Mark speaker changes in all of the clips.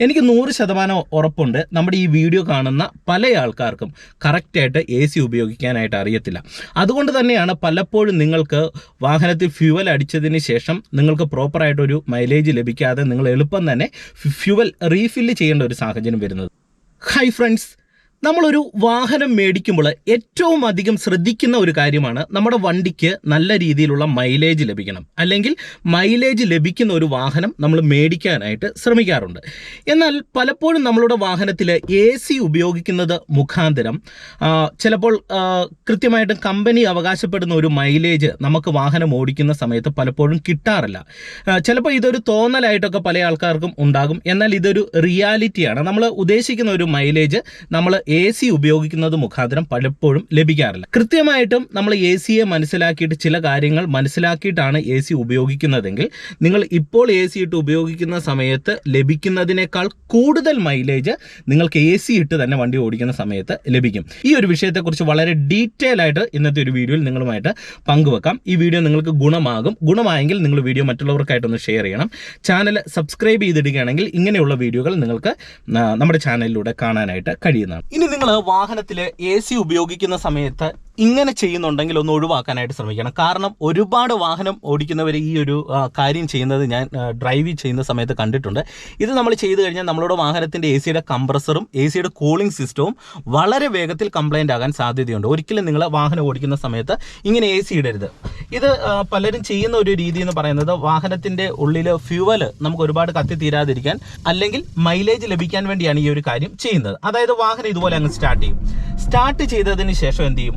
Speaker 1: എനിക്ക് നൂറ് ശതമാനം ഉറപ്പുണ്ട്. നമ്മുടെ ഈ വീഡിയോ കാണുന്ന പല ആൾക്കാർക്കും കറക്റ്റായിട്ട് എ സി ഉപയോഗിക്കാനായിട്ട് അറിയത്തില്ല. അതുകൊണ്ട് തന്നെയാണ് പലപ്പോഴും നിങ്ങൾക്ക് വാഹനത്തിൽ ഫ്യൂവൽ അടിച്ചതിന് ശേഷം നിങ്ങൾക്ക് പ്രോപ്പറായിട്ടൊരു മൈലേജ് ലഭിക്കാതെ നിങ്ങൾ എളുപ്പം തന്നെ ഫ്യൂവൽ റീഫില്ല് ചെയ്യേണ്ട ഒരു സാഹചര്യം വരുന്നത്. ഹൈ ഫ്രണ്ട്സ് നമ്മളൊരു വാഹനം മേടിക്കുമ്പോൾ ഏറ്റവും അധികം ശ്രദ്ധിക്കുന്ന ഒരു കാര്യമാണ് നമ്മുടെ വണ്ടിക്ക് നല്ല രീതിയിലുള്ള മൈലേജ് ലഭിക്കണം. അല്ലെങ്കിൽ മൈലേജ് ലഭിക്കുന്ന ഒരു വാഹനം നമ്മൾ മേടിക്കാനായിട്ട് ശ്രമിക്കാറുണ്ട്. എന്നാൽ പലപ്പോഴും നമ്മളുടെ വാഹനത്തിൽ എ സി ഉപയോഗിക്കുന്നത് മുഖാന്തരം ചിലപ്പോൾ കൃത്യമായിട്ടും കമ്പനി അവകാശപ്പെടുന്ന ഒരു മൈലേജ് നമുക്ക് വാഹനം ഓടിക്കുന്ന സമയത്ത് പലപ്പോഴും കിട്ടാറില്ല. ചിലപ്പോൾ ഇതൊരു തോന്നലായിട്ടൊക്കെ പല ആൾക്കാർക്കും ഉണ്ടാകും. എന്നാൽ ഇതൊരു റിയാലിറ്റിയാണ് നമ്മൾ ഉദ്ദേശിക്കുന്ന ഒരു മൈലേജ് നമ്മൾ എ സി ഉപയോഗിക്കുന്നത് മുഖാന്തരം പലപ്പോഴും ലഭിക്കാറില്ല. കൃത്യമായിട്ടും നമ്മൾ എ സിയെ മനസ്സിലാക്കിയിട്ട് ചില കാര്യങ്ങൾ മനസ്സിലാക്കിയിട്ടാണ് എ സി ഉപയോഗിക്കുന്നതെങ്കിൽ നിങ്ങൾ ഇപ്പോൾ എ സി ഇട്ട് ഉപയോഗിക്കുന്ന സമയത്ത് ലഭിക്കുന്നതിനേക്കാൾ കൂടുതൽ മൈലേജ് നിങ്ങൾക്ക് എ സി ഇട്ട് തന്നെ വണ്ടി ഓടിക്കുന്ന സമയത്ത് ലഭിക്കും. ഈ ഒരു വിഷയത്തെക്കുറിച്ച് വളരെ ഡീറ്റെയിൽ ആയിട്ട് ഇന്നത്തെ ഒരു വീഡിയോയിൽ നിങ്ങളുമായിട്ട് പങ്കുവെക്കാം. ഈ വീഡിയോ നിങ്ങൾക്ക് ഗുണമാകും. ഗുണമായെങ്കിൽ നിങ്ങൾ വീഡിയോ മറ്റുള്ളവർക്കായിട്ടൊന്ന് ഷെയർ ചെയ്യണം. ചാനൽ സബ്സ്ക്രൈബ് ചെയ്തിടുകയാണെങ്കിൽ ഇങ്ങനെയുള്ള വീഡിയോകൾ നിങ്ങൾക്ക് നമ്മുടെ ചാനലിലൂടെ കാണാനായിട്ട് കഴിയുന്നതാണ്. ഇനി നിങ്ങൾ വാഹനത്തിൽ എ സി ഉപയോഗിക്കുന്ന സമയത്ത് ഇങ്ങനെ ചെയ്യുന്നുണ്ടെങ്കിൽ ഒന്ന് ഒഴിവാക്കാനായിട്ട് ശ്രമിക്കണം. കാരണം ഒരുപാട് വാഹനം ഓടിക്കുന്നവർ ഈ ഒരു കാര്യം ചെയ്യുന്നത് ഞാൻ ഡ്രൈവ് ചെയ്യുന്ന സമയത്ത് കണ്ടിട്ടുണ്ട്. ഇത് നമ്മൾ ചെയ്തു കഴിഞ്ഞാൽ നമ്മളുടെ വാഹനത്തിന്റെ എ സിയുടെ കംപ്രസറും എ സിയുടെ കൂളിംഗ് സിസ്റ്റവും വളരെ വേഗത്തിൽ കംപ്ലൈന്റ് ആകാൻ സാധ്യതയുണ്ട്. ഒരിക്കലും നിങ്ങൾ വാഹനം ഓടിക്കുന്ന സമയത്ത് ഇങ്ങനെ എ സി ഇടരുത്. ഇത് പലരും ചെയ്യുന്ന ഒരു രീതി എന്ന് പറയുന്നത് വാഹനത്തിന്റെ ഉള്ളിൽ ഫ്യൂവൽ നമുക്ക് ഒരുപാട് കത്തി തീരാതിരിക്കാൻ അല്ലെങ്കിൽ മൈലേജ് ലഭിക്കാൻ വേണ്ടിയാണ് ഈ ഒരു കാര്യം ചെയ്യുന്നത്. അതായത് വാഹനം ഇതുപോലെ അങ്ങ് സ്റ്റാർട്ട് ചെയ്യും. സ്റ്റാർട്ട് ചെയ്തതിന് ശേഷം എന്ത് ചെയ്യും?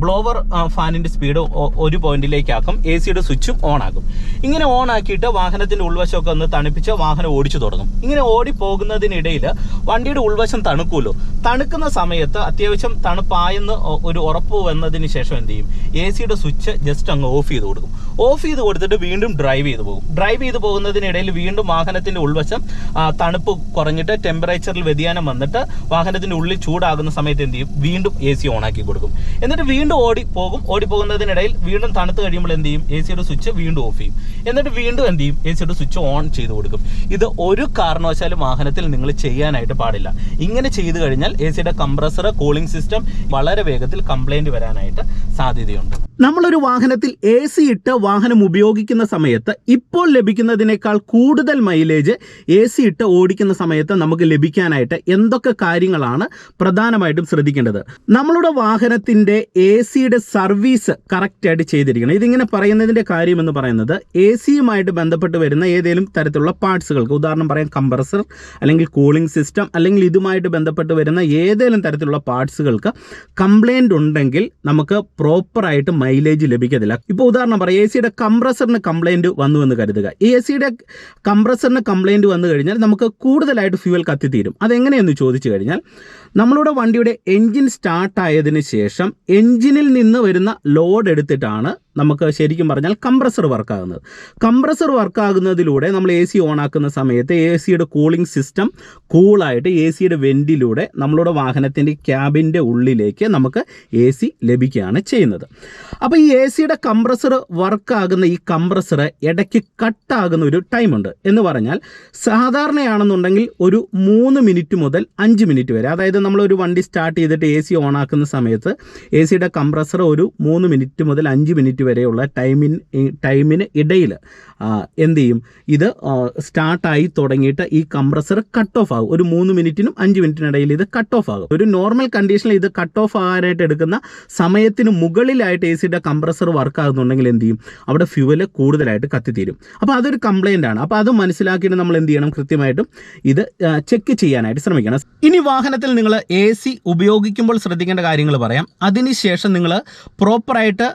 Speaker 1: ബ്ലോവർ ഫാനിന്റെ സ്പീഡ് ഒരു പോയിന്റിലേക്കാക്കും എ സിയുടെ സ്വിച്ചും ഓൺ ആക്കും ഇങ്ങനെ ഓൺ ആക്കിയിട്ട് വാഹനത്തിന്റെ ഉൾവശമൊക്കെ ഒന്ന് തണുപ്പിച്ച് വാഹനം ഓടിച്ചു തുടങ്ങും. ഇങ്ങനെ ഓടി പോകുന്നതിനിടയിൽ വണ്ടിയുടെ ഉൾവശം തണുക്കുമല്ലോ തണുക്കുന്ന സമയത്ത് അത്യാവശ്യം തണുപ്പായെന്ന് ഒരു ഉറപ്പ് വന്നതിന് ശേഷം എന്ത് ചെയ്യും? എ സിയുടെ സ്വിച്ച് ജസ്റ്റ് അങ്ങ് ഓഫ് ചെയ്ത് കൊടുക്കും. ഓഫ് ചെയ്ത് കൊടുത്തിട്ട് വീണ്ടും ഡ്രൈവ് ചെയ്ത് പോകും. ഡ്രൈവ് ചെയ്ത് പോകുന്നതിനിടയിൽ വീണ്ടും വാഹനത്തിന്റെ ഉൾവശം തണുപ്പ് കുറഞ്ഞിട്ട് ടെമ്പറേച്ചറിൽ വ്യതിയാനം വന്നിട്ട് വാഹനത്തിന്റെ ഉള്ളിൽ ചൂടാകുന്ന സമയത്ത് എന്ത് ചെയ്യും? വീണ്ടും എ സി ഓണാക്കി കൊടുക്കും. എന്നിട്ട് വീണ്ടും ഓടി പോകും. ഓടി പോകുന്നതിനിടയിൽ വീണ്ടും തണുത്ത് കഴിയുമ്പോൾ എന്ത് ചെയ്യും? എ സിയുടെ സ്വിച്ച് വീണ്ടും ഓഫ് ചെയ്യും. എന്നിട്ട് വീണ്ടും എന്ത് ചെയ്യും? എ സിയുടെ സ്വിച്ച് ഓൺ ചെയ്ത് കൊടുക്കും. ഇത് ഒരു കാരണവശാലും വാഹനത്തിൽ നിങ്ങൾ ചെയ്യാനായിട്ട് പാടില്ല. ഇങ്ങനെ ചെയ്തു കഴിഞ്ഞാൽ എ സിയുടെ കംപ്രസർ കൂളിംഗ് സിസ്റ്റം വളരെ വേഗത്തിൽ കംപ്ലൈന്റ് വരാനായിട്ട് സാധ്യതയുണ്ട്. നമ്മളൊരു വാഹനത്തിൽ എ സി ഇട്ട് വാഹനം ഉപയോഗിക്കുന്ന സമയത്ത് ഇപ്പോൾ ലഭിക്കുന്നതിനേക്കാൾ കൂടുതൽ മൈലേജ് എ സി ഇട്ട് ഓടിക്കുന്ന സമയത്ത് നമുക്ക് ലഭിക്കാനായിട്ട് എന്തൊക്കെ കാര്യങ്ങളാണ് പ്രധാനമായിട്ടും ശ്രദ്ധിക്കേണ്ടത്? നമ്മളുടെ വാഹനത്തിന്റെ എ സിയുടെ സർവീസ് കറക്റ്റായിട്ട് ചെയ്തിരിക്കണം. ഇതിങ്ങനെ പറയുന്നതിന്റെ കാര്യം എന്ന് പറയുന്നത് എ സിയുമായിട്ട് ബന്ധപ്പെട്ട് വരുന്ന ഏതെങ്കിലും തരത്തിലുള്ള പാർട്സുകൾക്ക് ഉദാഹരണം പറയാം കംപ്രസർ അല്ലെങ്കിൽ കൂളിംഗ് സിസ്റ്റം അല്ലെങ്കിൽ ഇതുമായിട്ട് ബന്ധപ്പെട്ട് വരുന്ന ഏതെങ്കിലും തരത്തിലുള്ള പാർട്സുകൾക്ക് കംപ്ലൈന്റ് ഉണ്ടെങ്കിൽ നമുക്ക് പ്രോപ്പറായിട്ട് മൈലേജ് ലഭിക്കത്തില്ല. ഇപ്പോൾ ഉദാഹരണം പറയാം. എ സിയുടെ കംപ്രസറിന് കംപ്ലൈന്റ് വന്നു എന്ന് കരുതുക. എ സിയുടെ കംപ്രസറിന് കംപ്ലൈന്റ് വന്നു കഴിഞ്ഞാൽ നമുക്ക് കൂടുതലായിട്ട് ഫ്യൂവൽ കത്തിത്തീരും. അതെങ്ങനെയെന്ന് ചോദിച്ചു കഴിഞ്ഞാൽ നമ്മളുടെ വണ്ടിയുടെ എൻജിൻ സ്റ്റാർട്ടായതിന് ശേഷം എൻജിനിൽ നിന്ന് വരുന്ന ലോഡ് എടുത്തിട്ടാണ് നമുക്ക് ശരിക്കും പറഞ്ഞാൽ കംപ്രസർ വർക്കാകുന്നത്. കംപ്രസർ വർക്കാകുന്നതിലൂടെ നമ്മൾ എ സി ഓണാക്കുന്ന സമയത്ത് എ സിയുടെ കൂളിംഗ് സിസ്റ്റം കൂളായിട്ട് എ സിയുടെ വെന്റിലൂടെ നമ്മളുടെ വാഹനത്തിന്റെ ക്യാബിന്റെ ഉള്ളിലേക്ക് നമുക്ക് എ സി ലഭിക്കുകയാണ് ചെയ്യുന്നത്. അപ്പോൾ ഈ എ സിയുടെ കംപ്രസർ വർക്കാകുന്ന ഈ കംപ്രസർ ഇടയ്ക്ക് കട്ടാകുന്ന ഒരു ടൈമുണ്ട്. എന്ന് പറഞ്ഞാൽ സാധാരണയാണെന്നുണ്ടെങ്കിൽ ഒരു മൂന്ന് മിനിറ്റ് മുതൽ അഞ്ച് മിനിറ്റ് വരെ അതായത് നമ്മളൊരു വണ്ടി സ്റ്റാർട്ട് ചെയ്തിട്ട് എ സി ഓണാക്കുന്ന സമയത്ത് എ സിയുടെ കംപ്രസർ ഒരു മൂന്ന് മിനിറ്റ് മുതൽ അഞ്ച് മിനിറ്റ് വരെയുള്ള ടൈമിൻ ടൈമിന് ഇടയിൽ എന്ത് ചെയ്യും? ഇത് സ്റ്റാർട്ടായി തുടങ്ങിയിട്ട് ഈ കംപ്രസർ കട്ട് ഓഫ് ആകും. ഒരു മൂന്ന് മിനിറ്റിനും അഞ്ച് മിനിറ്റിനിടയിൽ ഇത് കട്ട് ഓഫ് ആകും. ഒരു നോർമൽ കണ്ടീഷനിൽ ഇത് കട്ട് ഓഫ് ആകാനായിട്ട് എടുക്കുന്ന സമയത്തിന് മുകളിലായിട്ട് എ സിയുടെ കംപ്രസർ വർക്ക് ആകുന്നുണ്ടെങ്കിൽ എന്ത് ചെയ്യും? അവിടെ ഫ്യൂവൽ കൂടുതലായിട്ട് കത്തിത്തീരും. അപ്പോൾ അതൊരു കംപ്ലൈന്റ് ആണ്. അപ്പോൾ അത് മനസ്സിലാക്കിയിട്ട് നമ്മൾ എന്ത് ചെയ്യണം? കൃത്യമായിട്ടും ഇത് ചെക്ക് ചെയ്യാനായിട്ട് ശ്രമിക്കണം. ഇനി വാഹനത്തിൽ നിങ്ങൾ എ സി ഉപയോഗിക്കുമ്പോൾ ശ്രദ്ധിക്കേണ്ട കാര്യങ്ങൾ പറയാം. അതിനുശേഷം നിങ്ങൾ പ്രോപ്പറായിട്ട്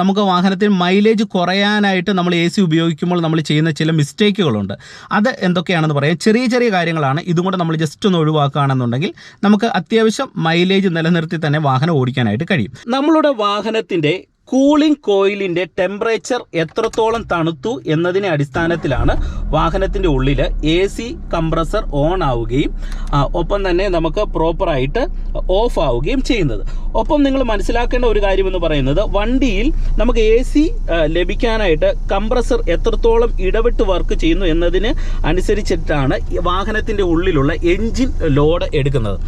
Speaker 1: നമുക്ക് വാഹനത്തിൽ മൈലേജ് കുറയാനായിട്ട് നമ്മൾ എ സി ഉപയോഗിക്കുമ്പോൾ നമ്മൾ ചെയ്യുന്ന ചില മിസ്റ്റേക്കുകളുണ്ട്. അത് എന്തൊക്കെയാണെന്ന് പറയാം. ചെറിയ ചെറിയ കാര്യങ്ങളാണ്. ഇതും കൂടെ നമ്മൾ ജസ്റ്റ് ഒന്ന് ഒഴിവാക്കുകയാണെന്നുണ്ടെങ്കിൽ നമുക്ക് അത്യാവശ്യം മൈലേജ് നിലനിർത്തി തന്നെ വാഹനം ഓടിക്കാനായിട്ട് കഴിയും. നമ്മളുടെ വാഹനത്തിന്റെ കൂളിംഗ് കോയിലിന്റെ ടെമ്പറേച്ചർ എത്രത്തോളം തണുത്തു എന്നതിനെ അടിസ്ഥാനത്തിലാണ് വാഹനത്തിന്റെ ഉള്ളിൽ എ സി കംപ്രസർ ഓൺ ആവുകയും ഒപ്പം തന്നെ നമുക്ക് പ്രോപ്പറായിട്ട് ഓഫ് ആവുകയും ചെയ്യുന്നത്. ഒപ്പം നിങ്ങൾ മനസ്സിലാക്കേണ്ട ഒരു കാര്യമെന്ന് പറയുന്നത് വണ്ടിയിൽ നമുക്ക് എ സി ലഭിക്കാനായിട്ട് കംപ്രസർ എത്രത്തോളം ഇടവിട്ട് വർക്ക് ചെയ്യുന്നു എന്നതിന് അനുസരിച്ചിട്ടാണ് വാഹനത്തിന്റെ ഉള്ളിലുള്ള എൻജിൻ ലോഡ് എടുക്കുന്നത്.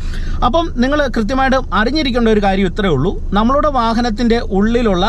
Speaker 1: അപ്പം നിങ്ങൾ കൃത്യമായിട്ട് അറിഞ്ഞിരിക്കേണ്ട ഒരു കാര്യം ഇത്രയേ ഉള്ളൂ. നമ്മളുടെ വാഹനത്തിന്റെ ഉള്ളിലുള്ള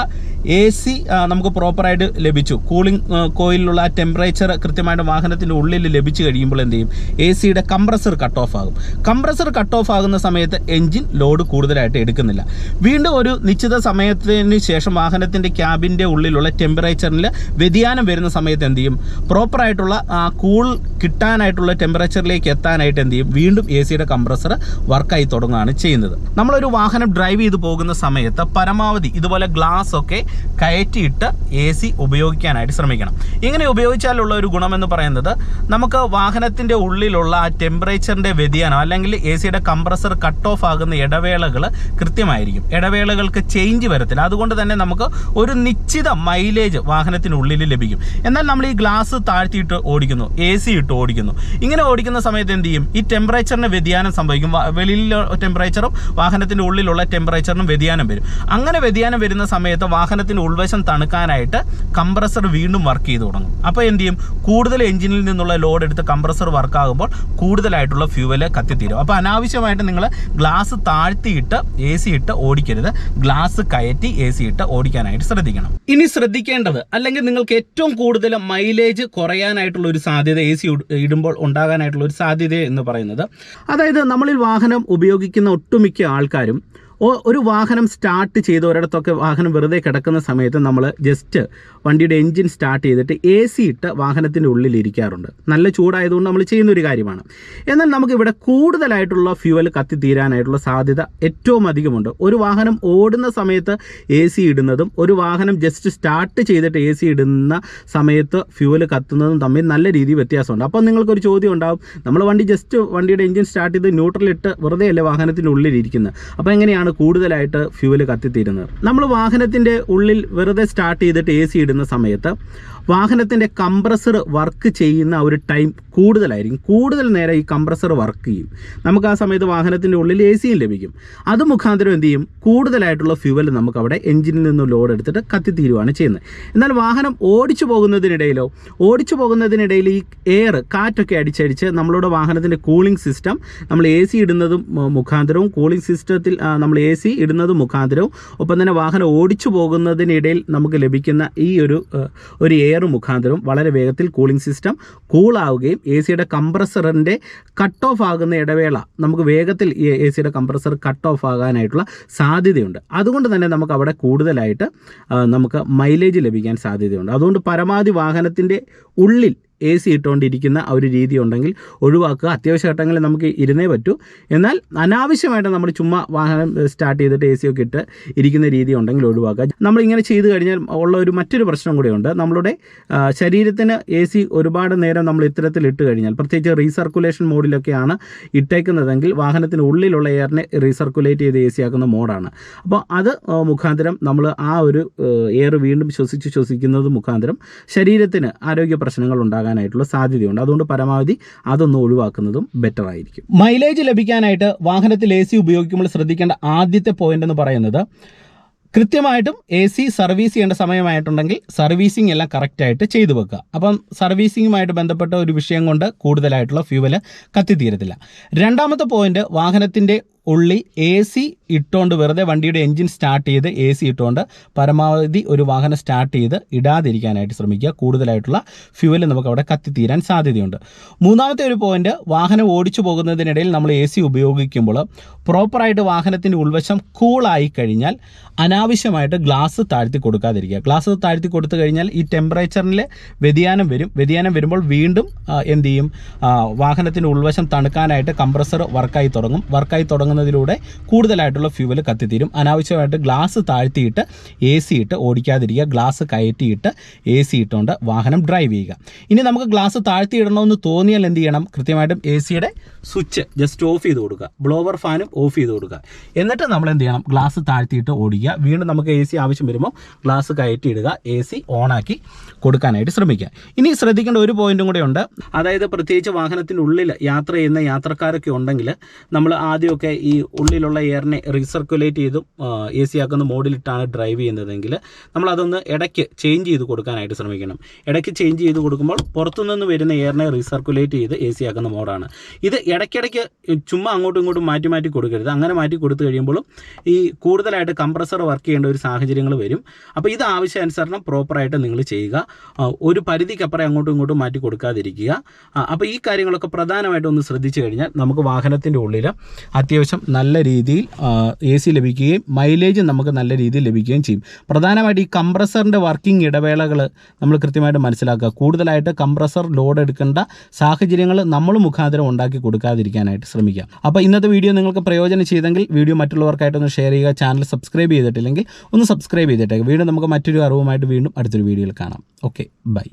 Speaker 1: എ സി നമുക്ക് പ്രോപ്പറായിട്ട് ലഭിച്ചു. കൂളിംഗ് കോയിലുള്ള ടെമ്പറേച്ചർ കൃത്യമായിട്ട് വാഹനത്തിന്റെ ഉള്ളിൽ ലഭിച്ചു കഴിയുമ്പോൾ എന്ത് ചെയ്യും? എ സിയുടെ കംപ്രസർ കട്ട് ഓഫ് ആകും കംപ്രസർ കട്ട് ഓഫ് ആകുന്ന സമയത്ത് എൻജിൻ ലോഡ് കൂടുതലായിട്ട് എടുക്കുന്നില്ല. വീണ്ടും ഒരു നിശ്ചിത സമയത്തിന് ശേഷം വാഹനത്തിന്റെ ക്യാബിന്റെ ഉള്ളിലുള്ള ടെമ്പറേച്ചറിൽ വ്യതിയാനം വരുന്ന സമയത്ത് എന്ത് ചെയ്യും? പ്രോപ്പറായിട്ടുള്ള കൂൾ കിട്ടാനായിട്ടുള്ള ടെമ്പറേച്ചറിലേക്ക് എത്താനായിട്ട് എന്ത് ചെയ്യും? വീണ്ടും എ സിയുടെ കംപ്രസർ വർക്കായി തുടങ്ങുകയാണ് ചെയ്യുന്നത്. നമ്മളൊരു വാഹനം ഡ്രൈവ് ചെയ്ത് പോകുന്ന സമയത്ത് പരമാവധി ഇതുപോലെ ഗ്ലാസ് ഒക്കെ കയറ്റിയിട്ട് എ സി ഉപയോഗിക്കാനായിട്ട് ശ്രമിക്കണം. ഇങ്ങനെ ഉപയോഗിച്ചാലുള്ള ഒരു ഗുണമെന്ന് പറയുന്നത് നമുക്ക് വാഹനത്തിന്റെ ഉള്ളിലുള്ള ആ ടെമ്പറേച്ചറിന്റെ വ്യതിയാനം അല്ലെങ്കിൽ എ സിയുടെ കംപ്രസർ കട്ട് ഓഫ് ആകുന്ന ഇടവേളകൾ കൃത്യമായിരിക്കും. ഇടവേളകൾക്ക് ചേഞ്ച് വരത്തില്ല. അതുകൊണ്ട് തന്നെ നമുക്ക് ഒരു നിശ്ചിത മൈലേജ് വാഹനത്തിനുള്ളിൽ ലഭിക്കും. എന്നാൽ നമ്മൾ ഈ ഗ്ലാസ് താഴ്ത്തിയിട്ട് ഓടിക്കുന്നു. എ സി ഇട്ട് ഓടിക്കുന്നു. ഇങ്ങനെ ഓടിക്കുന്ന സമയത്ത് എന്ത് ചെയ്യും? ഈ ടെമ്പറേച്ചറിന് വ്യതിയാനം സംഭവിക്കും. വെളിയിലെ ടെമ്പറേച്ചറും വാഹനത്തിന്റെ ഉള്ളിലുള്ള ടെമ്പറേച്ചറിനും വ്യതിയാനം വരും. അങ്ങനെ വ്യതിയാനം വരുന്ന സമയത്ത് വാഹനത്തിന്റെ ഉൾവശം തണുക്കാനായിട്ട് കംപ്രസർ വീണ്ടും വർക്ക് ചെയ്ത് തുടങ്ങും. അപ്പോൾ എന്ത് ചെയ്യും? കൂടുതൽ എഞ്ചിനിൽ നിന്നുള്ള ലോഡ് എടുത്ത് കംപ്രസർ വർക്കാകുമ്പോൾ കൂടുതലായിട്ടുള്ള ഫ്യൂവൽ കത്തിത്തീരും. അപ്പോൾ അനാവശ്യമായിട്ട് നിങ്ങൾ ഗ്ലാസ് താഴ്ത്തിയിട്ട് എ സി ഇട്ട് ഓടിക്കരുത്. ഗ്ലാസ് കയറ്റി എ സി ഇട്ട് ഓടിക്കാനായിട്ട് ശ്രദ്ധിക്കണം. ഇനി ശ്രദ്ധിക്കേണ്ടത് അല്ലെങ്കിൽ നിങ്ങൾക്ക് ഏറ്റവും കൂടുതൽ മൈലേജ് കുറയാനായിട്ടുള്ള ഒരു സാധ്യത എ സി ഇടുമ്പോൾ ഉണ്ടാകാനായിട്ടുള്ള ഒരു സാധ്യത എന്ന് പറയുന്നത് അതായത് നമ്മളിൽ വാഹനം ഉപയോഗിക്കുന്ന ഒട്ടുമിക്ക ആൾക്കാരും ഒരു വാഹനം സ്റ്റാർട്ട് ചെയ്ത് ഒരിടത്തൊക്കെ വാഹനം വെറുതെ കിടക്കുന്ന സമയത്ത് നമ്മൾ ജസ്റ്റ് വണ്ടിയുടെ എൻജിൻ സ്റ്റാർട്ട് ചെയ്തിട്ട് എ സി ഇട്ട് വാഹനത്തിന്റെ ഉള്ളിൽ ഇരിക്കാറുണ്ട്. നല്ല ചൂടായതുകൊണ്ട് നമ്മൾ ചെയ്യുന്ന ഒരു കാര്യമാണ്. എന്നാൽ നമുക്കിവിടെ കൂടുതലായിട്ടുള്ള ഫ്യൂവൽ കത്തിത്തീരാനായിട്ടുള്ള സാധ്യത ഏറ്റവും അധികമുണ്ട്. ഒരു വാഹനം ഓടുന്ന സമയത്ത് എ സി ഇടുന്നതും ഒരു വാഹനം ജസ്റ്റ് സ്റ്റാർട്ട് ചെയ്തിട്ട് എ സി ഇടുന്ന സമയത്ത് ഫ്യൂവൽ കത്തുന്നതും തമ്മിൽ നല്ല രീതിയിൽ വ്യത്യാസമുണ്ട്. അപ്പോൾ നിങ്ങൾക്കൊരു ചോദ്യം ഉണ്ടാവും. നമ്മൾ വണ്ടി ജസ്റ്റ് വണ്ടിയുടെ എഞ്ചിൻ സ്റ്റാർട്ട് ചെയ്ത് ന്യൂട്രലിട്ട് വെറുതെ അല്ലേ വാഹനത്തിന്റെ ഉള്ളിലിരിക്കുന്നത് അപ്പോൾ എങ്ങനെയാണ് കൂടുതലായിട്ട് ഫ്യൂവൽ കത്തിത്തീരുന്നത്. നമ്മൾ വാഹനത്തിന്റെ ഉള്ളിൽ വെറുതെ സ്റ്റാർട്ട് ചെയ്തിട്ട് എ സി ഇടുന്ന സമയത്ത് വാഹനത്തിന്റെ കംപ്രസർ വർക്ക് ചെയ്യുന്ന ഒരു ടൈം കൂടുതലായിരിക്കും. കൂടുതൽ നേരം ഈ കംപ്രസർ വർക്ക് ചെയ്യും. നമുക്ക് ആ സമയത്ത് വാഹനത്തിന്റെ ഉള്ളിൽ എ സിയും ലഭിക്കും. അത് മുഖാന്തരം എന്ത് ചെയ്യും? കൂടുതലായിട്ടുള്ള ഫ്യൂവൽ നമുക്ക് അവിടെ എഞ്ചിനിൽ നിന്ന് ലോഡ് എടുത്തിട്ട് കത്തിത്തീരുവാണ് ചെയ്യുന്നത്. എന്നാൽ വാഹനം ഓടിച്ചു പോകുന്നതിനിടയിലോ ഓടിച്ചു പോകുന്നതിനിടയിൽ ഈ എയർ കാറ്റൊക്കെ അടിച്ചടിച്ച് നമ്മളുടെ വാഹനത്തിന്റെ കൂളിംഗ് സിസ്റ്റം നമ്മൾ എ സി ഇടുന്നതും മുഖാന്തരവും കൂളിംഗ് സിസ്റ്റത്തിൽ നമ്മൾ എ സി ഇടുന്നതും മുഖാന്തരവും ഒപ്പം തന്നെ വാഹനം ഓടിച്ചു പോകുന്നതിനിടയിൽ നമുക്ക് ലഭിക്കുന്ന ഈ ഒരു ഒരു എയർ മുഖാന്തരവും വളരെ വേഗത്തിൽ കൂളിംഗ് സിസ്റ്റം കൂൾ ആവുകയും എ സിയുടെ കംപ്രസറിന്റെ കട്ട് ഓഫ് ആകുന്ന ഇടവേള നമുക്ക് വേഗത്തിൽ ഈ എ സിയുടെ കംപ്രസർ കട്ട് ഓഫ് ആകാനായിട്ടുള്ള സാധ്യതയുണ്ട്. അതുകൊണ്ട് തന്നെ നമുക്ക് അവിടെ കൂടുതലായിട്ട് നമുക്ക് മൈലേജ് ലഭിക്കാൻ സാധ്യതയുണ്ട്. അതുകൊണ്ട് പരമാവധി വാഹനത്തിന്റെ ഉള്ളിൽ എ സി ഇട്ടുകൊണ്ടിരിക്കുന്ന ആ ഒരു രീതി ഉണ്ടെങ്കിൽ ഒഴിവാക്കുക. അത്യാവശ്യ ഘട്ടങ്ങളിൽ നമുക്ക് ഇരുന്നേ പറ്റൂ. എന്നാൽ അനാവശ്യമായിട്ട് നമ്മൾ ചുമ്മാ വാഹനം സ്റ്റാർട്ട് ചെയ്തിട്ട് എ സി ഒക്കെ ഇട്ട് ഇരിക്കുന്ന രീതി ഉണ്ടെങ്കിൽ ഒഴിവാക്കുക. നമ്മൾ ഇങ്ങനെ ചെയ്തു കഴിഞ്ഞാൽ ഉള്ള ഒരു മറ്റൊരു പ്രശ്നം കൂടിയുണ്ട്. നമ്മളുടെ ശരീരത്തിന് എ സി ഒരുപാട് നേരം നമ്മൾ ഇത്തരത്തിൽ ഇട്ട് കഴിഞ്ഞാൽ പ്രത്യേകിച്ച് റീസർക്കുലേഷൻ മോഡിലൊക്കെയാണ് ഇട്ടേക്കുന്നതെങ്കിൽ വാഹനത്തിന് ഉള്ളിലുള്ള എയറിനെ റീസർക്കുലേറ്റ് ചെയ്ത് എ സി ആക്കുന്ന മോഡാണ്. അപ്പോൾ അത് മുഖാന്തരം നമ്മൾ ആ ഒരു എയർ വീണ്ടും ശ്വസിച്ച് ശ്വസിക്കുന്നത് മുഖാന്തരം ശരീരത്തിന് ആരോഗ്യ പ്രശ്നങ്ങൾ ഉണ്ടാകാനായിട്ടുള്ള സാധ്യതയുണ്ട്. അതുകൊണ്ട് പരമാവധി അതൊന്ന് ഒഴിവാക്കുന്നതും ബെറ്റർ ആയിരിക്കും. മൈലേജ് ലഭിക്കാനായിട്ട് വാഹനത്തിൽ എ സി ഉപയോഗിക്കുമ്പോൾ ശ്രദ്ധിക്കേണ്ട ആദ്യത്തെ പോയിന്റ് എന്ന് പറയുന്നത് കൃത്യമായിട്ടും എ സി സർവീസ് ചെയ്യേണ്ട സമയമായിട്ടുണ്ടെങ്കിൽ സർവീസിംഗ് എല്ലാം കറക്റ്റായിട്ട് ചെയ്തു വെക്കുക. അപ്പം സർവീസിങ്ങുമായിട്ട് ബന്ധപ്പെട്ട ഒരു വിഷയം കൊണ്ട് കൂടുതലായിട്ടുള്ള ഫ്യൂവൽ കത്തിത്തീരത്തില്ല. രണ്ടാമത്തെ പോയിന്റ് വാഹനത്തിന്റെ ഉള്ളി എ സി ഇട്ടുകൊണ്ട് വെറുതെ വണ്ടിയുടെ എൻജിൻ സ്റ്റാർട്ട് ചെയ്ത് എ സി ഇട്ടുകൊണ്ട് പരമാവധി ഒരു വാഹനം സ്റ്റാർട്ട് ചെയ്ത് ഇടാതിരിക്കാനായിട്ട് ശ്രമിക്കുക. കൂടുതലായിട്ടുള്ള ഫ്യൂവൽ നമുക്ക് അവിടെ കത്തിത്തീരാൻ സാധ്യതയുണ്ട്. മൂന്നാമത്തെ ഒരു പോയിന്റ് വാഹനം ഓടിച്ചു പോകുന്നതിനിടയിൽ നമ്മൾ എ സി ഉപയോഗിക്കുമ്പോൾ പ്രോപ്പറായിട്ട് വാഹനത്തിന്റെ ഉൾവശം കൂളായി കഴിഞ്ഞാൽ അനാവശ്യമായിട്ട് ഗ്ലാസ് താഴ്ത്തി കൊടുക്കാതിരിക്കുക. ഗ്ലാസ് താഴ്ത്തി കൊടുത്തു കഴിഞ്ഞാൽ ഈ ടെമ്പറേച്ചറിൽ വ്യതിയാനം വരും. വ്യതിയാനം വരുമ്പോൾ വീണ്ടും എന്ത് ചെയ്യും? വാഹനത്തിന്റെ ഉൾവശം തണുക്കാനായിട്ട് കംപ്രസർ വർക്കായി തുടങ്ങും. വർക്കായി തുടങ്ങുന്ന കൊടുക്കുന്നതിലൂടെ കൂടുതലായിട്ടുള്ള ഫ്യൂവൽ കത്തിത്തീരും. അനാവശ്യമായിട്ട് ഗ്ലാസ് താഴ്ത്തിയിട്ട് എ സി ഇട്ട് ഓടിക്കാതിരിക്കുക ഗ്ലാസ് കയറ്റിയിട്ട് എ സി ഇട്ടുകൊണ്ട് വാഹനം ഡ്രൈവ് ചെയ്യുക. ഇനി നമുക്ക് ഗ്ലാസ് താഴ്ത്തിയിടണമെന്ന് തോന്നിയാൽ എന്ത് ചെയ്യണം? കൃത്യമായിട്ടും എ സിയുടെ സ്വിച്ച് ജസ്റ്റ് ഓഫ് ചെയ്ത് കൊടുക്കുക. ബ്ലോവർ ഫാനും ഓഫ് ചെയ്ത് കൊടുക്കുക. എന്നിട്ട് നമ്മൾ എന്ത് ചെയ്യണം? ഗ്ലാസ് താഴ്ത്തിയിട്ട് ഓടിക്കുക. വീണ്ടും നമുക്ക് എ സി ആവശ്യം വരുമ്പോൾ ഗ്ലാസ് കയറ്റിയിടുക. എ സി ഓണാക്കി കൊടുക്കാനായിട്ട് ശ്രമിക്കുക. ഇനി ശ്രദ്ധിക്കേണ്ട ഒരു പോയിന്റും കൂടെ ഉണ്ട്. അതായത് പ്രത്യേകിച്ച് വാഹനത്തിന്റെ ഉള്ളിൽ യാത്ര ചെയ്യുന്ന യാത്രക്കാരൊക്കെ ഉണ്ടെങ്കിൽ നമ്മൾ ആദ്യമൊക്കെ ഈ ഉള്ളിലുള്ള എയറിനെ റീസർക്കുലേറ്റ് ചെയ്തും എ സി ആക്കുന്ന മോഡിലിട്ടാണ് ഡ്രൈവ് ചെയ്യുന്നതെങ്കിൽ നമ്മളതൊന്ന് ഇടയ്ക്ക് ചേഞ്ച് ചെയ്ത് കൊടുക്കാനായിട്ട് ശ്രമിക്കണം. ഇടയ്ക്ക് ചേഞ്ച് ചെയ്ത് കൊടുക്കുമ്പോൾ പുറത്തുനിന്ന് വരുന്ന എയറിനെ റീസർക്കുലേറ്റ് ചെയ്ത് എ സി ആക്കുന്ന മോഡാണ്. ഇത് ഇടയ്ക്കിടയ്ക്ക് ചുമ്മാ അങ്ങോട്ടും ഇങ്ങോട്ടും മാറ്റി മാറ്റി കൊടുക്കരുത്. അങ്ങനെ മാറ്റി കൊടുത്തു കഴിയുമ്പോഴും ഈ കൂടുതലായിട്ട് കംപ്രസർ വർക്ക് ചെയ്യേണ്ട ഒരു സാഹചര്യങ്ങൾ വരും. അപ്പോൾ ഇത് ആവശ്യാനുസരണം പ്രോപ്പറായിട്ട് നിങ്ങൾ ചെയ്യുക. ഒരു പരിധിക്കപ്പുറം അങ്ങോട്ടും ഇങ്ങോട്ടും മാറ്റി കൊടുക്കാതിരിക്കുക. അപ്പോൾ ഈ കാര്യങ്ങളൊക്കെ പ്രധാനമായിട്ടും ഒന്ന് ശ്രദ്ധിച്ചു കഴിഞ്ഞാൽ നമുക്ക് വാഹനത്തിന്റെ ഉള്ളിൽ അത്യാവശ്യം നല്ല രീതിയിൽ എ സി ലഭിക്കുകയും മൈലേജ് നമുക്ക് നല്ല രീതിയിൽ ലഭിക്കുകയും ചെയ്യും. പ്രധാനമായിട്ട് ഈ കംപ്രസറിന്റെ വർക്കിംഗ് ഇടവേളകൾ നമ്മൾ കൃത്യമായിട്ട് മനസ്സിലാക്കുക. കൂടുതലായിട്ട് കംപ്രസർ ലോഡ് എടുക്കേണ്ട സാഹചര്യങ്ങൾ നമ്മൾ മുഖാന്തരം ഉണ്ടാക്കി കൊടുക്കാതിരിക്കാനായിട്ട് ശ്രമിക്കാം അപ്പോൾ ഇന്നത്തെ വീഡിയോ നിങ്ങൾക്ക് പ്രയോജനം ചെയ്തെങ്കിൽ വീഡിയോ മറ്റുള്ളവർക്കായിട്ടൊന്ന് ഷെയർ ചെയ്യുക. ചാനൽ സബ്സ്ക്രൈബ് ചെയ്തിട്ടില്ലെങ്കിൽ ഒന്ന് സബ്സ്ക്രൈബ് ചെയ്തിട്ടേക്ക്. വീണ്ടും നമുക്ക് മറ്റൊരു അറിവുമായിട്ട് വീണ്ടും അടുത്തൊരു വീഡിയോയിൽ കാണാം. Okay bye